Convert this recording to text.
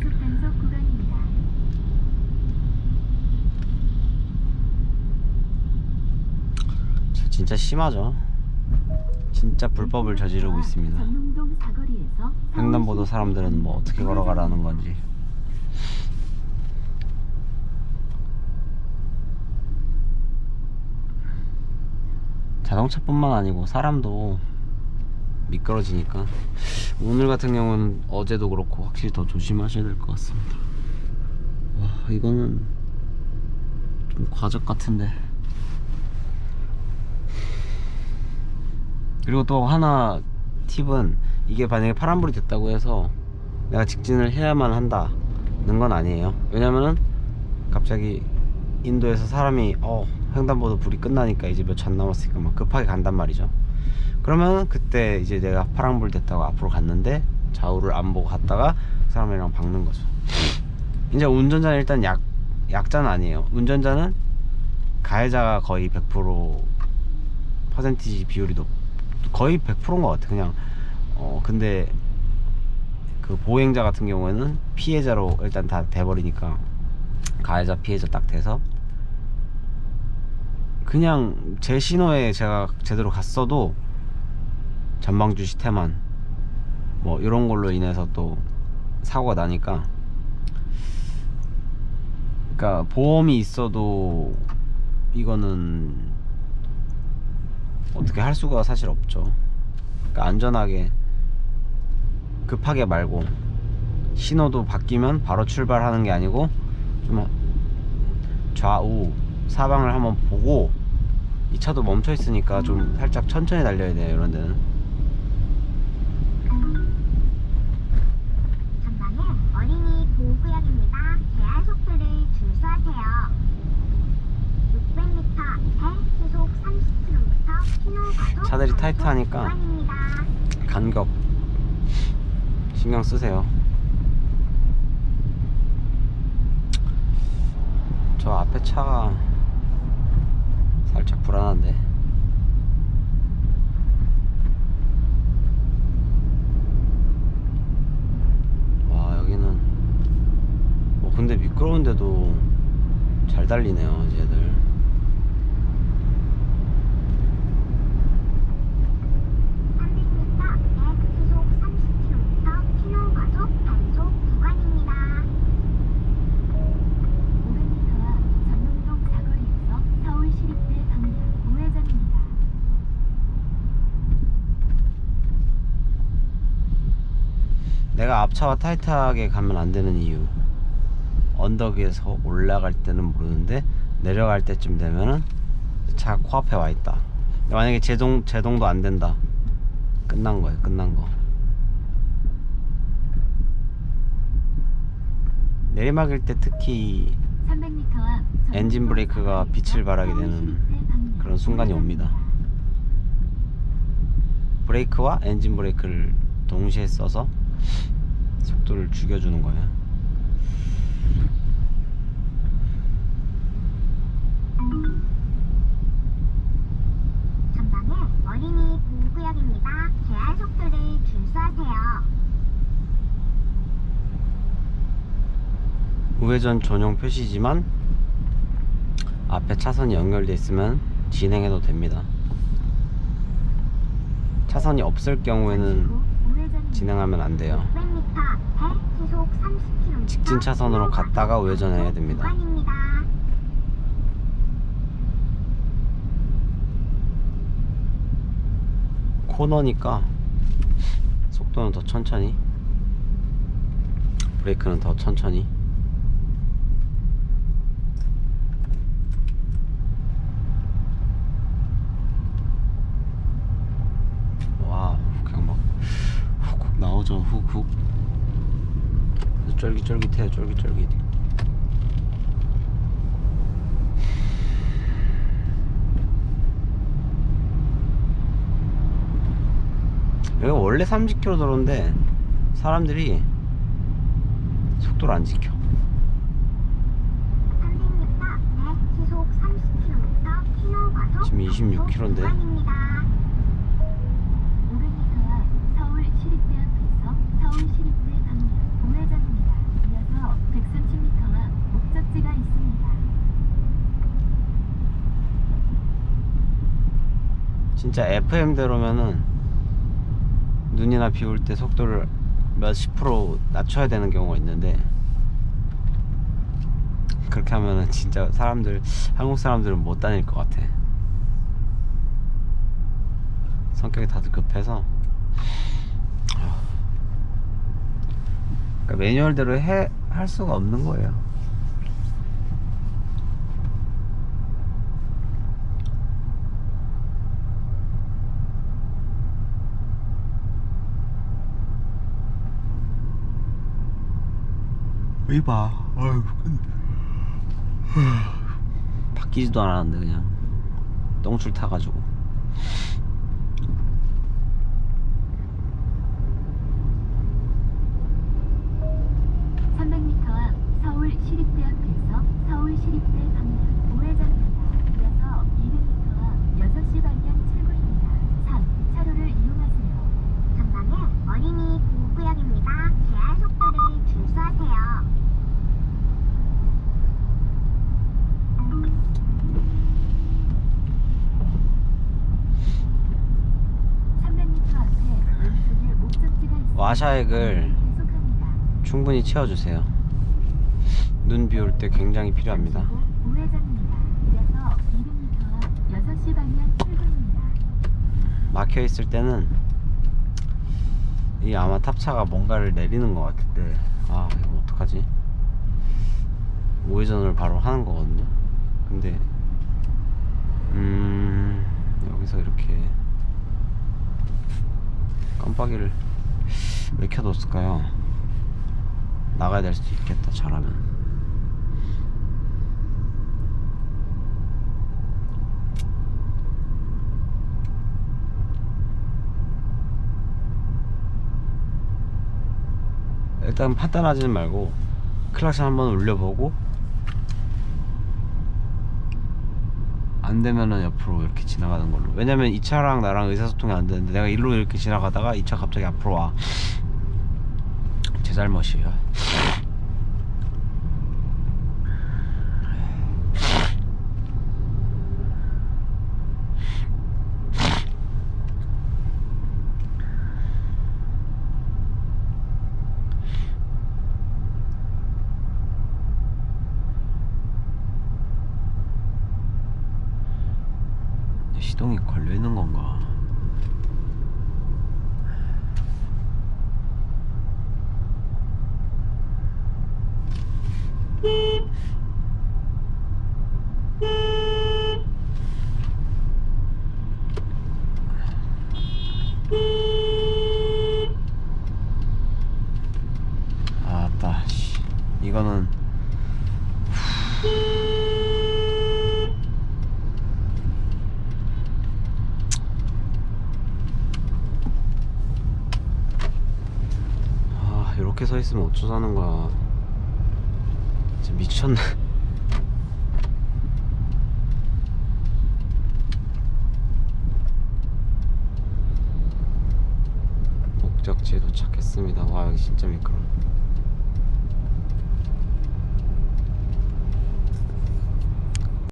시속 30km 신호 과속 진짜 심하죠. 진짜 불법을 저지르고 있습니다. 횡단보도 사람들은 뭐 어떻게 걸어가라는 건지. 자동차뿐만 아니고 사람도 미끄러지니까 오늘 같은 경우는 어제도 그렇고 확실히 더 조심하셔야 될 것 같습니다. 와 이거는 좀 과적 같은데. 그리고 또 하나 팁은 이게 만약에 파란불이 됐다고 해서 내가 직진을 해야만 한다는 건 아니에요. 왜냐면은 갑자기 인도에서 사람이 어 횡단보도 불이 끝나니까 이제 몇초안 남았으니까 막 급하게 간단 말이죠. 그러면 그때 이제 내가 파란불 됐다고 앞으로 갔는데 좌우를 안 보고 갔다가 그 사람이랑 박는 거죠. 이제 운전자는 일단 약 약자는 아니에요. 운전자는 가해자가 거의 100% 퍼센티지 비율이 높 거의 100%인 것 같아 그냥 어 근데 그 보행자 같은 경우에는 피해자로 일단 다 돼버리니까 가해자 피해자 딱 돼서 그냥 제 신호에 제가 제대로 갔어도 전방주 시 태만 뭐 이런 걸로 인해서 또 사고가 나니까 그러니까 보험이 있어도 이거는 어떻게 할 수가 사실 없죠. 그러니까 안전하게 급하게 말고 신호도 바뀌면 바로 출발하는 게 아니고 좀 좌우 사방을 한번 보고 이 차도 멈춰 있으니까 좀 살짝 천천히 달려야 돼요 이런 데는 전방에 어린이 보호구역입니다. 제한 속도를 준수하세요. 600m 앞에 시속 30km 신호 과속 차들이 타이트하니까. 구간입니다. 간격 신경 쓰세요 저 앞에 차가 살짝 불안한데. 와 여기는 뭐 근데 미끄러운데도 잘 달리네요 얘들 300m 앞에 시속 30km 신호 과속 단속 구간입니다. 500m 앞 전릉동 사거리에서 서울시립대 방면 우회전입니다. 내가 앞차와 타이트하게 가면 안 되는 이유. 언덕에서 올라갈 때는 모르는데 내려갈 때쯤 되면은 차 코앞에 와 있다. 만약에 제동 제동도 안 된다. 끝난 거예요 끝난 거. 내리막일 때 특히 300m 앞 엔진 브레이크가 빛을 발하게 되는 그런 순간이 옵니다. 브레이크와 엔진 브레이크를 동시에 써서 속도를 죽여주는 거예요. 전방에 어린이 보호구역입니다. 제한 속도를 준수하세요. 우회전 전용 표시지만 앞에 차선이 연결돼 있으면 진행해도 됩니다. 차선이 없을 경우에는 진행하면 안 돼요. 600m 앞에 시속 30km 직진 차선으로 갔다가 우회전해야 됩니다. 코너니까 속도는 더 천천히 브레이크는 더 천천히 와 그냥 막 나오죠 훅훅 쫄깃쫄깃해요 쫄깃쫄깃. 여기 원래 30km 도로인데 사람들이 속도를 안 지켜. 300m 앞에 시속 진짜 FM대로면은 눈이나 비 올 때 속도를 몇십 프로 낮춰야 되는 경우가 있는데 그렇게 하면은 진짜 사람들 한국 사람들은 못 다닐 것 같아. 성격이 다들 급해서. 그러니까 매뉴얼대로 해 할 수가 없는 거예요. 이봐. 아유, 바뀌지도 않았는데 그냥 똥줄 타가지고. 서울 시립대 방면 우회전입니다. 이어서 200m 앞 6시 방향 출구입니다. 3. 차로를 이용하세요. 전방에 어린이 보호구역입니다. 제한 속도를 준수하세요. 삼 300m 앞에 왼쪽에 목적지가 있습니다. 와샤액을. 충분히 채워주세요. 눈 비 올 때 굉장히 필요합니다. 잠시 후 우회전입니다. 이어서 200m 앞 6시 방향 출구입니다. 막혀 있을 때는 이 아마 탑차가 뭔가를 내리는 것 같은데 아 이거 어떡하지? 우회전을 바로 하는 거거든요. 근데 음 여기서 이렇게 깜빡이를 왜 켜뒀을까요? 나가야 될 수도 있겠다 잘하면. 일단 판단하지는 말고 클락션 한번 울려보고 안 되면은 옆으로 이렇게 지나가는 걸로. 왜냐면 이 차랑 나랑 의사소통이 안 되는데 내가 일로 이렇게 지나가다가 이 차 갑자기 앞으로 와. 제 잘못이에요 시동이 걸려 있는 건가? 아따 씨 이거는 아 이렇게 서 있으면 어쩌자는 거야 진짜 미쳤네. 목적지에 도착했습니다. 와 여기 진짜 미끄러